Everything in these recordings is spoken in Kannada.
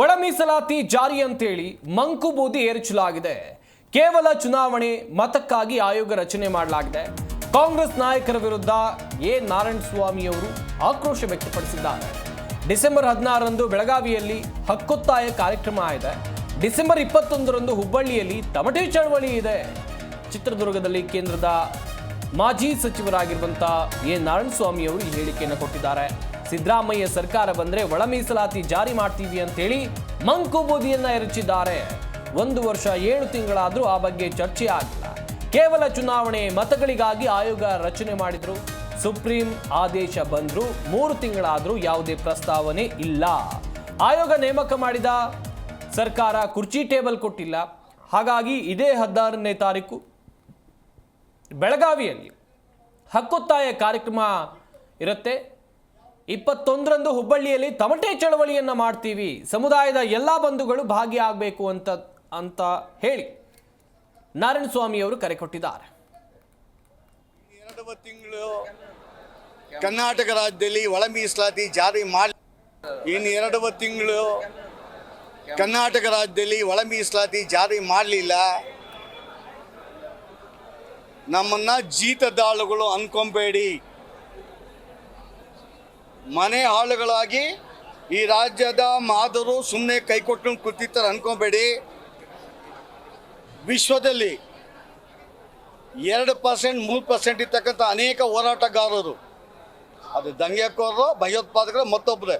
ಒಳ ಮೀಸಲಾತಿ ಜಾರಿ ಅಂತೇಳಿ ಮಂಕು ಬೂದಿ ಏರಿಸಲಾಗಿದೆ. ಕೇವಲ ಚುನಾವಣೆ ಮತಕ್ಕಾಗಿ ಆಯೋಗ ರಚನೆ ಮಾಡಲಾಗಿದೆ. ಕಾಂಗ್ರೆಸ್ ನಾಯಕರ ವಿರುದ್ಧ ಎ. ನಾರಾಯಣಸ್ವಾಮಿಯವರು ಆಕ್ರೋಶ ವ್ಯಕ್ತಪಡಿಸಿದ್ದಾರೆ. ಡಿಸೆಂಬರ್ ಹದಿನಾರರಂದು ಬೆಳಗಾವಿಯಲ್ಲಿ ಹಕ್ಕೊತ್ತಾಯ ಕಾರ್ಯಕ್ರಮ ಇದೆ ಡಿಸೆಂಬರ್ ಇಪ್ಪತ್ತೊಂದರಂದು ಹುಬ್ಬಳ್ಳಿಯಲ್ಲಿ ತಮಟೆ ಚಳವಳಿ ಇದೆ. ಚಿತ್ರದುರ್ಗದಲ್ಲಿ ಕೇಂದ್ರದ ಮಾಜಿ ಸಚಿವರಾಗಿರುವಂತ ಎ. ನಾರಾಯಣಸ್ವಾಮಿ ಅವರು ಈ ಹೇಳಿಕೆಯನ್ನು ಕೊಟ್ಟಿದ್ದಾರೆ. ಸಿದ್ದರಾಮಯ್ಯ ಸರ್ಕಾರ ಬಂದ್ರೆ ಒಳ ಮೀಸಲಾತಿ ಜಾರಿ ಮಾಡ್ತೀವಿ ಅಂತೇಳಿ ಮಂಕು ಬೂದಿಯನ್ನ ಎರಚಿದ್ದಾರೆ. ಒಂದು ವರ್ಷ ಏಳು ತಿಂಗಳಾದರೂ ಆ ಬಗ್ಗೆ ಚರ್ಚೆ ಆಗಿಲ್ಲ. ಕೇವಲ ಚುನಾವಣೆ ಮತಗಳಿಗಾಗಿ ಆಯೋಗ ರಚನೆ ಮಾಡಿದ್ರು. ಸುಪ್ರೀಂ ಆದೇಶ ಬಂದರೂ. ಮೂರು ತಿಂಗಳಾದರೂ ಯಾವುದೇ ಪ್ರಸ್ತಾವನೆ ಇಲ್ಲ. ಆಯೋಗ ನೇಮಕ ಮಾಡಿದ ಸರ್ಕಾರ ಕುರ್ಚಿ ಟೇಬಲ್ ಕೊಟ್ಟಿಲ್ಲ. ಹಾಗಾಗಿ ಇದೇ ಹದಿನಾರನೇ ತಾರೀಕು ಬೆಳಗಾವಿಯಲ್ಲಿ ಹಕ್ಕೊತ್ತಾಯ ಕಾರ್ಯಕ್ರಮ ಇರುತ್ತೆ. ಇಪ್ಪತ್ತೊಂದರಂದು ಹುಬ್ಬಳ್ಳಿಯಲ್ಲಿ ತಮಟೆ ಚಳವಳಿಯನ್ನು ಮಾಡ್ತೀವಿ. ಸಮುದಾಯದ ಎಲ್ಲ ಬಂಧುಗಳು ಭಾಗಿಯಾಗಬೇಕು ಅಂತ ಅಂತ ಹೇಳಿ ನಾರಾಯಣಸ್ವಾಮಿ ಅವರು ಕರೆ ಕೊಟ್ಟಿದ್ದಾರೆ. ತಿಂಗಳು ಕರ್ನಾಟಕ ರಾಜ್ಯದಲ್ಲಿ ಒಳ ಮೀಸಲಾತಿ ಜಾರಿ ಮಾಡಿ ಇನ್ನು ಎರಡು ತಿಂಗಳು ಕರ್ನಾಟಕ ರಾಜ್ಯದಲ್ಲಿ ಒಳ ಮೀಸಲಾತಿ ಜಾರಿ ಮಾಡಲಿಲ್ಲ. ನಮ್ಮನ್ನ ಜೀತದಾಳುಗಳು ಅನ್ಕೊಂಬೇಡಿ. ಮನೆ ಹಾಳುಗಳಾಗಿ ಈ ರಾಜ್ಯದ ಮಾದರು ಸುಮ್ಮನೆ ಕೈಕೊಟ್ಟು ಕೂತಿರ್ತಾರೆ ಅನ್ಕೊಬೇಡಿ. ವಿಶ್ವದಲ್ಲಿ ಎರಡು ಪರ್ಸೆಂಟ್, ಮೂರು ಪರ್ಸೆಂಟ್ ಇರ್ತಕ್ಕಂಥ ಅನೇಕ ಹೋರಾಟಗಾರರು. ಅದು ದಂಗೆಕೋರರು, ಭಯೋತ್ಪಾದಕರು, ಮತ್ತೊಬ್ಬರೇ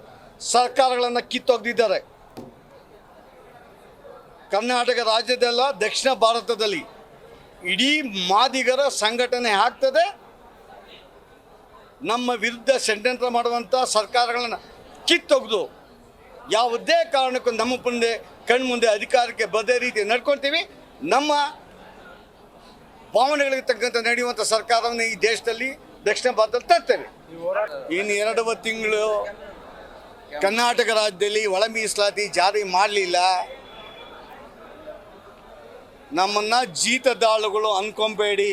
ಸರ್ಕಾರಗಳನ್ನು ಕಿತ್ತೊಗ್ದಿದ್ದಾರೆ. ಕರ್ನಾಟಕ ರಾಜ್ಯದಲ್ಲ, ದಕ್ಷಿಣ ಭಾರತದಲ್ಲಿ ಇಡೀ ಮಾದಿಗರ ಸಂಘಟನೆ ಆಗ್ತದೆ. ನಮ್ಮ ವಿರುದ್ಧ ಷಡ್ಯಂತ್ರ ಮಾಡುವಂಥ ಸರ್ಕಾರಗಳನ್ನು ಕಿತ್ತೊಗೆದು ಯಾವುದೇ ಕಾರಣಕ್ಕೂ ನಮ್ಮ ಮುಂದೆ ಕಣ್ಮುಂದೆ ಅಧಿಕಾರಕ್ಕೆ ಬದೇ ರೀತಿ ನಡ್ಕೊಳ್ತೀವಿ ನಮ್ಮ ಭಾವನೆಗಳಿಗೆ ತಕ್ಕಂತೆ ನಡೆಯುವಂಥ ಸರ್ಕಾರವನ್ನು ಈ ದೇಶದಲ್ಲಿ ದಕ್ಷಿಣ ಭಾರತದಲ್ಲಿ ತರ್ತೇವೆ. ಇನ್ನು ಎರಡು ತಿಂಗಳು ಕರ್ನಾಟಕ ರಾಜ್ಯದಲ್ಲಿ ಒಳ ಮೀಸಲಾತಿ ಜಾರಿ ಮಾಡಲಿಲ್ಲ. ನಮ್ಮನ್ನು ಜೀತದಾಳುಗಳು ಅನ್ಕೊಂಬೇಡಿ.